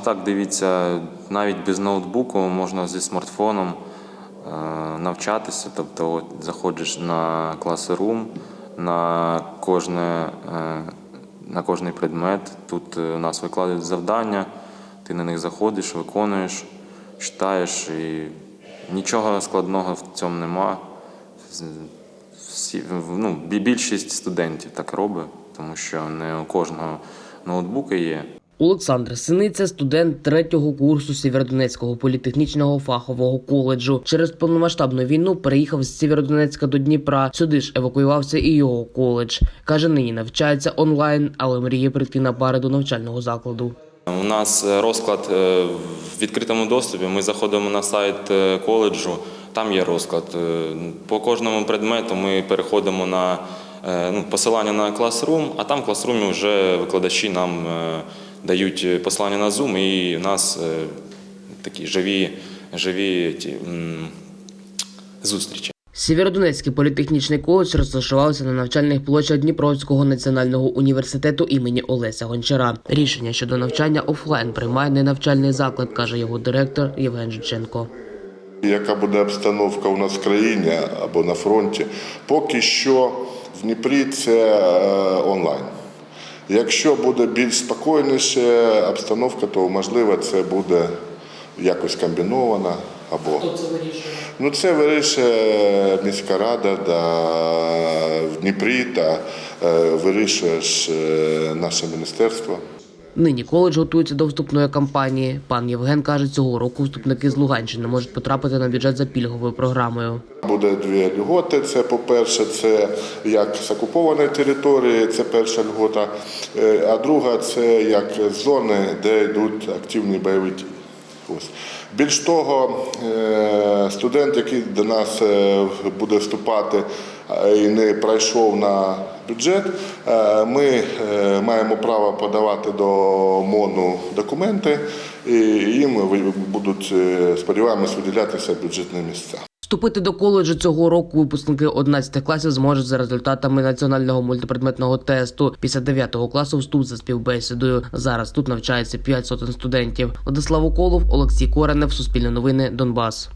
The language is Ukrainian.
ось так дивіться, навіть без ноутбуку можна зі смартфоном е, навчатися. Тобто, от заходиш на Classroom, на кожне. е, на кожний предмет. Тут е, у нас викладають завдання, ти на них заходиш, виконуєш, читаєш і нічого складного в цьому нема. Всі, ну, більшість студентів так робить, тому що не у кожного ноутбуки є. Олександр Синиця, студент третього курсу Сєвєродонецького політехнічного фахового коледжу. Через повномасштабну війну переїхав з Сєвєродонецька до Дніпра. Сюди ж евакуювався і його коледж. Каже, нині навчається онлайн, але мріє прийти на пари до навчального закладу. У нас е, розклад е, в відкритому доступі. Ми заходимо на сайт е, коледжу, там є розклад. По кожному предмету ми переходимо на ну, посилання на Classroom, а там в Classroom вже викладачі нам дають посилання на Zoom, і в нас е, такі живі, живі ті, зустрічі. Сєвєродонецький політехнічний коледж розташувався на навчальних площах Дніпровського національного університету імені Олеся Гончара. Рішення щодо навчання офлайн приймає ненавчальний заклад, каже його директор Євген Жиченко. Яка буде обстановка у нас в країні або на фронті? Поки що в Дніпрі це е, онлайн. Якщо буде більш спокійніше обстановка, то можливо це буде якось комбіновано або Хто це вирішує? ну це вирішує міська рада да, в Дніпрі та е, вирішує ж е, наше міністерство. Нині коледж готується до вступної кампанії. Пан Євген каже, цього року вступники з Луганщини можуть потрапити на бюджет за пільговою програмою. Буде дві льготи. Це, по-перше, це як з окупованої території, це перша льгота. Е, А друга це як зони, де йдуть активні бойові дії. Ось. Більш того, е, студент, який до нас е, буде вступати і не пройшов на бюджет, е, ми е, маємо право подавати до МОНу документи, і їм будуть, е, сподіваємось, виділятися бюджетні місця. Вступити до коледжу цього року випускники 11 класів зможуть за результатами національного мультипредметного тесту. Після 9 класу вступ за співбесідою. Зараз тут навчається 5 сотень студентів. Владислав Уколов, Олексій Коренев, Суспільне новини, Донбас.